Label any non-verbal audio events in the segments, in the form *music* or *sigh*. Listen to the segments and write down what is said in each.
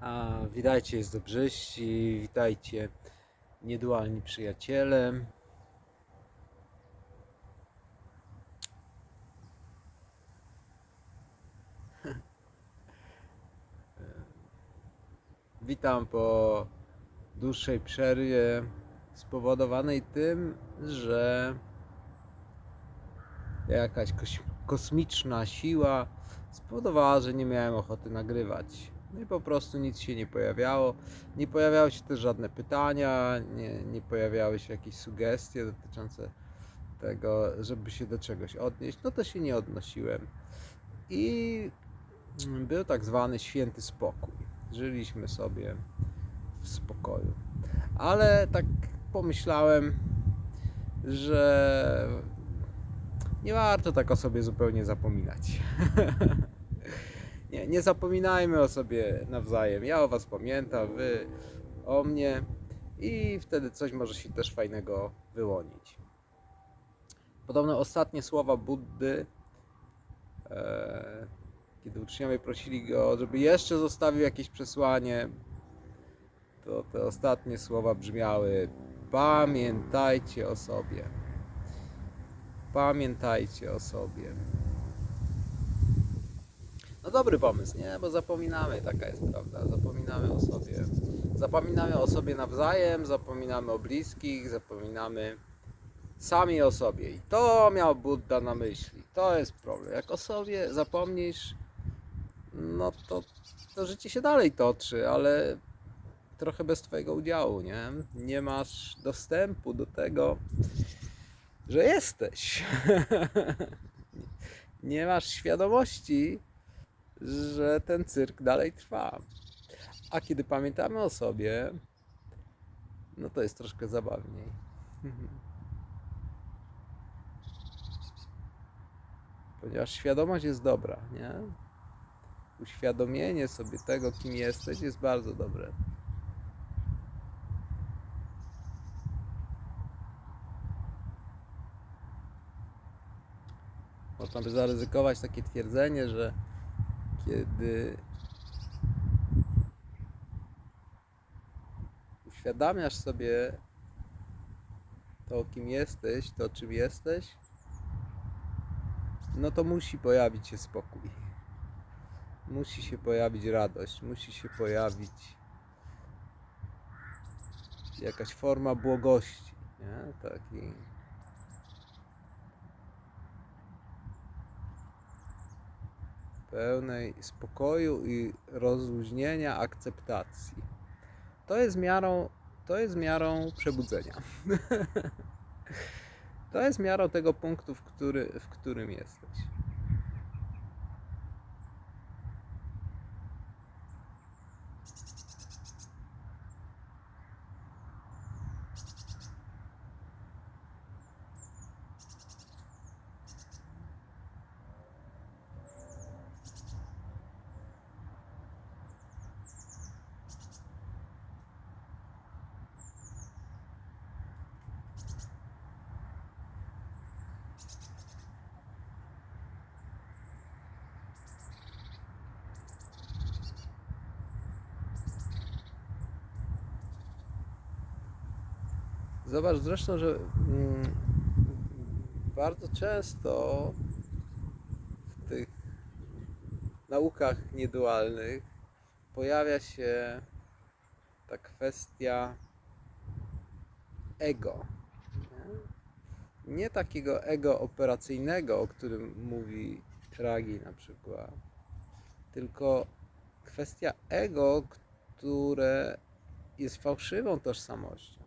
A, witajcie, jest dobrzyści, witajcie, niedualni przyjaciele. *laughs* Witam po dłuższej przerwie spowodowanej tym, że jakaś kosmiczna siła spowodowała, że nie miałem ochoty nagrywać. No i po prostu nic się nie pojawiało. Nie pojawiały się też żadne pytania, nie, nie pojawiały się jakieś sugestie dotyczące tego, żeby się do czegoś odnieść. No to się nie odnosiłem. I był tak zwany święty spokój. Żyliśmy sobie w spokoju. Ale tak pomyślałem, że nie warto tak o sobie zupełnie zapominać. *laughs* nie, nie zapominajmy o sobie nawzajem. Ja o Was pamiętam, Wy o mnie i wtedy coś może się też fajnego wyłonić. Podobno ostatnie słowa Buddy, e, kiedy uczniowie prosili go, żeby jeszcze zostawił jakieś przesłanie, to te ostatnie słowa brzmiały: Pamiętajcie o sobie. Pamiętajcie o sobie. No dobry pomysł, nie? Bo zapominamy, taka jest prawda. Zapominamy o sobie. Zapominamy o sobie nawzajem, zapominamy o bliskich, zapominamy sami o sobie. I to miał Buddha na myśli. To jest problem. Jak o sobie zapomnisz, no to, to życie się dalej toczy, ale trochę bez Twojego udziału, nie? Nie masz dostępu do tego, że jesteś. *laughs* Nie masz świadomości, że ten cyrk dalej trwa. A kiedy pamiętamy o sobie, no to jest troszkę zabawniej. *laughs* Ponieważ świadomość jest dobra, nie? Uświadomienie sobie tego, kim jesteś, jest bardzo dobre. Można by zaryzykować takie twierdzenie, że kiedy uświadamiasz sobie to, kim jesteś, to czym jesteś, no to musi pojawić się spokój. Musi się pojawić radość, musi się pojawić jakaś forma błogości, nie? Taki pełnej spokoju i rozluźnienia, akceptacji. To jest miarą, to jest miarą przebudzenia. *laughs* to jest miarą tego punktu, w, który, w którym jesteś. Zobacz zresztą, że mm, bardzo często w tych naukach niedualnych pojawia się ta kwestia ego. Nie, takiego ego operacyjnego, o którym mówi Ragi na przykład, tylko kwestia ego, które jest fałszywą tożsamością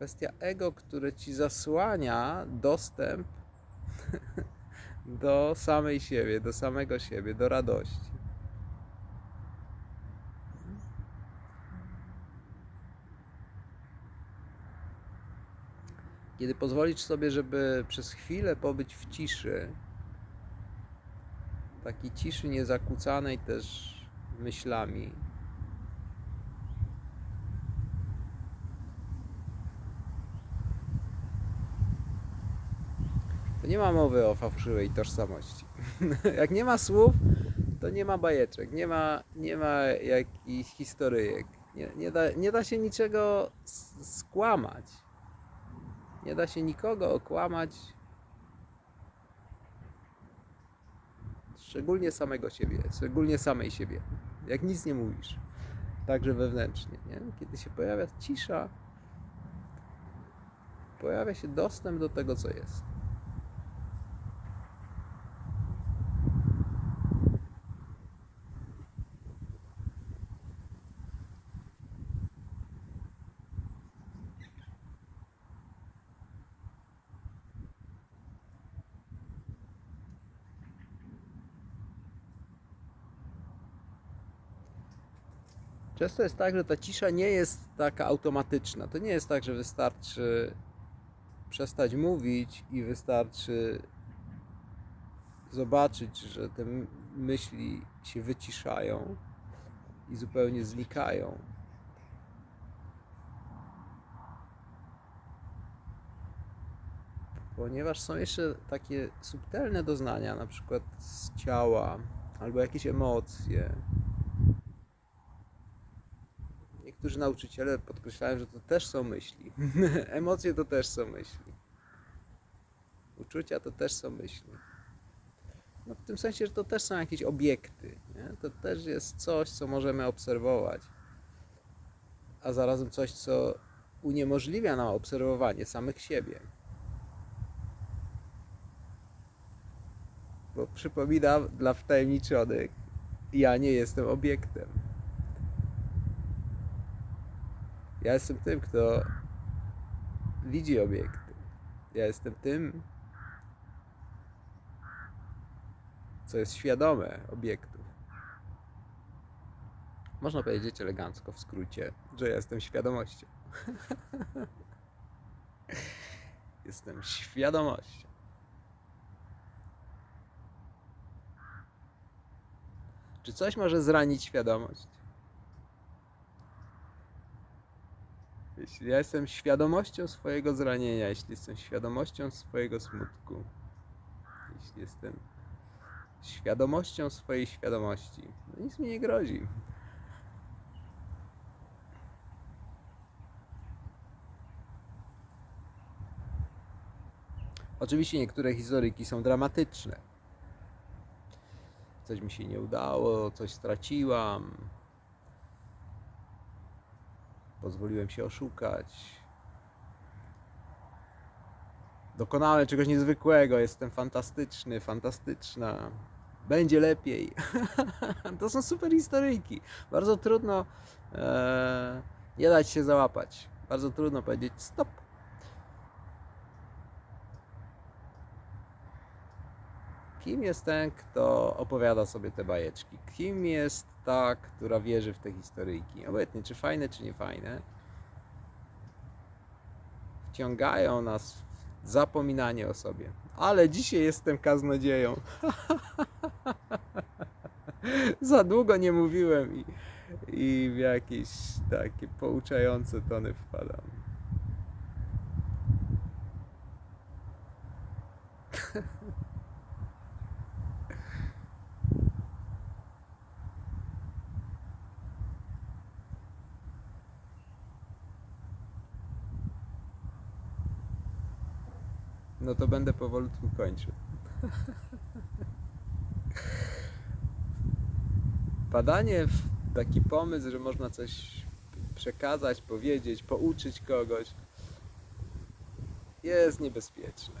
kwestia ego, które ci zasłania dostęp *laughs* do samej siebie, do samego siebie, do radości. Kiedy pozwolisz sobie, żeby przez chwilę pobyć w ciszy, takiej ciszy niezakłócanej też myślami, nie ma mowy o fałszywej tożsamości. *laughs* Jak nie ma słów, to nie ma bajeczek, nie ma, nie ma jakichś historyjek. Nie, nie, da, nie da się niczego skłamać. Nie da się nikogo okłamać. Szczególnie samego siebie, szczególnie samej siebie. Jak nic nie mówisz. Także wewnętrznie, nie? Kiedy się pojawia cisza, pojawia się dostęp do tego, co jest. Często jest tak, że ta cisza nie jest taka automatyczna. To nie jest tak, że wystarczy przestać mówić i wystarczy zobaczyć, że te myśli się wyciszają i zupełnie znikają. Ponieważ są jeszcze takie subtelne doznania, na przykład z ciała albo jakieś emocje, Niektórzy nauczyciele podkreślają, że to też są myśli. *laughs* Emocje to też są myśli. Uczucia to też są myśli. No w tym sensie, że to też są jakieś obiekty. Nie? To też jest coś, co możemy obserwować. A zarazem coś, co uniemożliwia nam obserwowanie samych siebie. Bo przypominam dla wtajemniczonych, ja nie jestem obiektem. Ja jestem tym, kto widzi obiekty. Ja jestem tym, co jest świadome obiektów. Można powiedzieć elegancko w skrócie, że ja jestem świadomością. *laughs* jestem świadomością. Czy coś może zranić świadomość? Jeśli ja jestem świadomością swojego zranienia, jeśli jestem świadomością swojego smutku, jeśli jestem świadomością swojej świadomości, no nic mi nie grozi. Oczywiście niektóre historyjki są dramatyczne. Coś mi się nie udało, coś straciłam, pozwoliłem się oszukać. Dokonałem czegoś niezwykłego, jestem fantastyczny, fantastyczna. Będzie lepiej. *laughs* to są super historyjki. Bardzo trudno e, nie dać się załapać. Bardzo trudno powiedzieć stop. Kim jest ten, kto opowiada sobie te bajeczki? Kim jest ta, która wierzy w te historyjki? Obojętnie, czy fajne, czy nie fajne. Wciągają nas w zapominanie o sobie. Ale dzisiaj jestem kaznodzieją. *laughs* Za długo nie mówiłem i, i w jakieś takie pouczające tony wpadam. *laughs* No to będę powolutku kończył. Padanie w taki pomysł, że można coś przekazać, powiedzieć, pouczyć kogoś, jest niebezpieczne.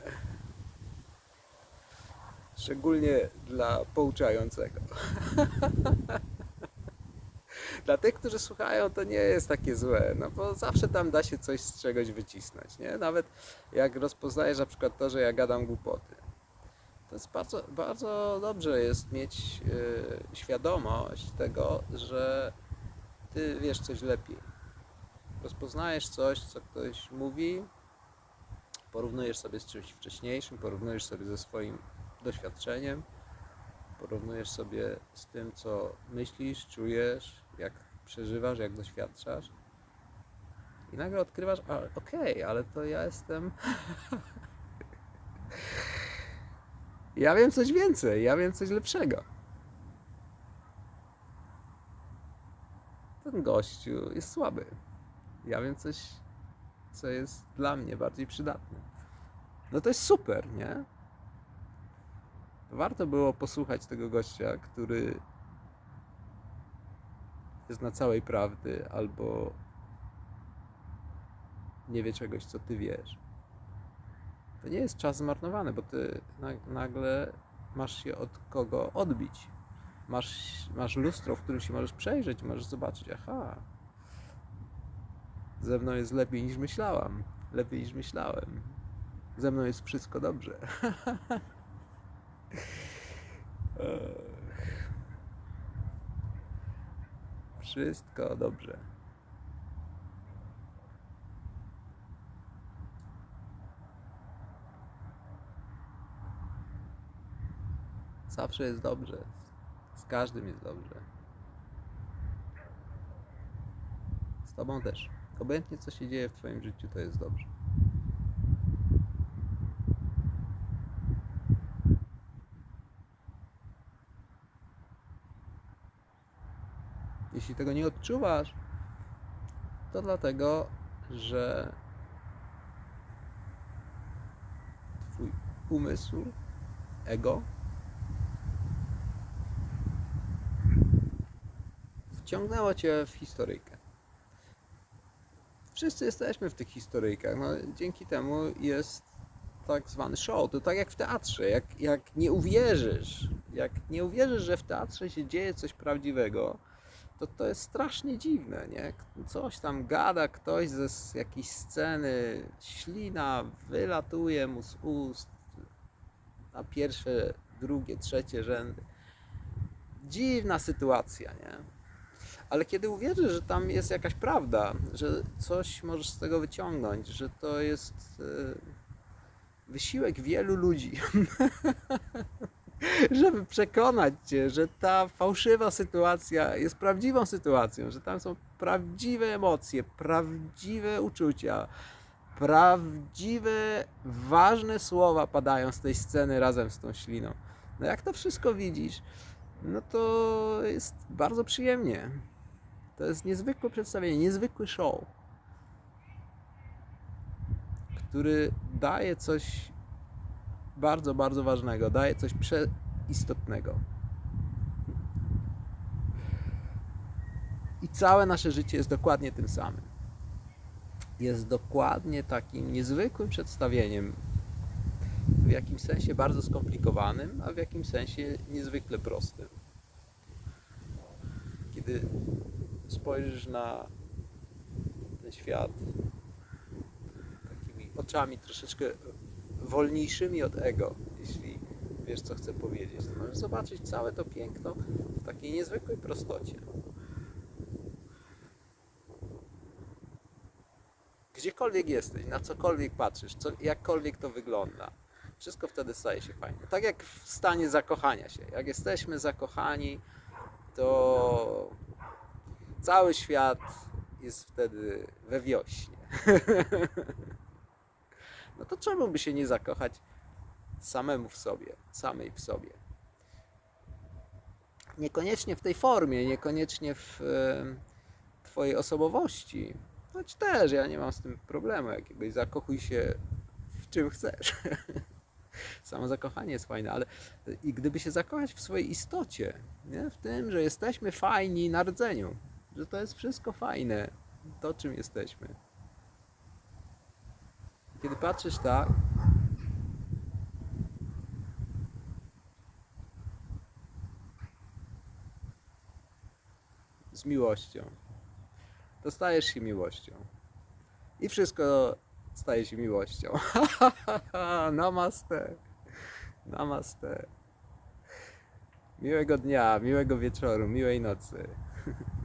Szczególnie dla pouczającego. *laughs* Dla tych, którzy słuchają, to nie jest takie złe, no bo zawsze tam da się coś z czegoś wycisnąć, nie? Nawet jak rozpoznajesz na przykład to, że ja gadam głupoty. To jest bardzo, bardzo dobrze jest mieć yy, świadomość tego, że ty wiesz coś lepiej. Rozpoznajesz coś, co ktoś mówi, porównujesz sobie z czymś wcześniejszym, porównujesz sobie ze swoim doświadczeniem, porównujesz sobie z tym, co myślisz, czujesz, jak przeżywasz, jak doświadczasz. I nagle odkrywasz, a okej, okay, ale to ja jestem. *laughs* ja wiem coś więcej, ja wiem coś lepszego. Ten gościu jest słaby. Ja wiem coś, co jest dla mnie bardziej przydatne. No to jest super, nie? Warto było posłuchać tego gościa, który jest na całej prawdy albo nie wie czegoś, co ty wiesz. To nie jest czas zmarnowany, bo ty na- nagle masz się od kogo odbić. Masz, masz lustro, w którym się możesz przejrzeć, możesz zobaczyć, aha, ze mną jest lepiej niż myślałam, lepiej niż myślałem. Ze mną jest wszystko dobrze. *laughs* Wszystko dobrze. Zawsze jest dobrze. Z każdym jest dobrze. Z tobą też. Obojętnie co się dzieje w twoim życiu, to jest dobrze. Jeśli tego nie odczuwasz, to dlatego, że twój umysł, ego wciągnęło cię w historyjkę. Wszyscy jesteśmy w tych historyjkach. No, dzięki temu jest tak zwany show. To tak jak w teatrze. Jak, jak nie uwierzysz, jak nie uwierzysz, że w teatrze się dzieje coś prawdziwego, to to jest strasznie dziwne, nie? Coś tam gada ktoś ze jakiejś sceny, ślina wylatuje mu z ust na pierwsze, drugie, trzecie rzędy. Dziwna sytuacja, nie? Ale kiedy uwierzysz, że tam jest jakaś prawda, że coś możesz z tego wyciągnąć, że to jest e, wysiłek wielu ludzi, *laughs* *laughs* żeby przekonać cię, że ta fałszywa sytuacja jest prawdziwą sytuacją, że tam są prawdziwe emocje, prawdziwe uczucia, prawdziwe, ważne słowa padają z tej sceny razem z tą śliną. No jak to wszystko widzisz, no to jest bardzo przyjemnie. To jest niezwykłe przedstawienie, niezwykły show, który daje coś bardzo, bardzo ważnego, daje coś przeistotnego. I całe nasze życie jest dokładnie tym samym. Jest dokładnie takim niezwykłym przedstawieniem, w jakimś sensie bardzo skomplikowanym, a w jakimś sensie niezwykle prostym. Kiedy spojrzysz na ten świat takimi oczami troszeczkę wolniejszymi od ego, jeśli wiesz, co chcę powiedzieć, to możesz zobaczyć całe to piękno w takiej niezwykłej prostocie. Gdziekolwiek jesteś, na cokolwiek patrzysz, co, jakkolwiek to wygląda, wszystko wtedy staje się fajne. Tak jak w stanie zakochania się. Jak jesteśmy zakochani, to cały świat jest wtedy we wiośnie. *laughs* No to czemu by się nie zakochać samemu w sobie, samej w sobie? Niekoniecznie w tej formie, niekoniecznie w e, Twojej osobowości. Choć też ja nie mam z tym problemu jakiegoś. Zakochuj się w czym chcesz. *laughs* Samo zakochanie jest fajne, ale i gdyby się zakochać w swojej istocie, nie? w tym, że jesteśmy fajni na rdzeniu, że to jest wszystko fajne, to czym jesteśmy. Kiedy patrzysz tak, z miłością, to stajesz się miłością. I wszystko staje się miłością. *laughs* Namaste. Namaste. Miłego dnia, miłego wieczoru, miłej nocy. *laughs*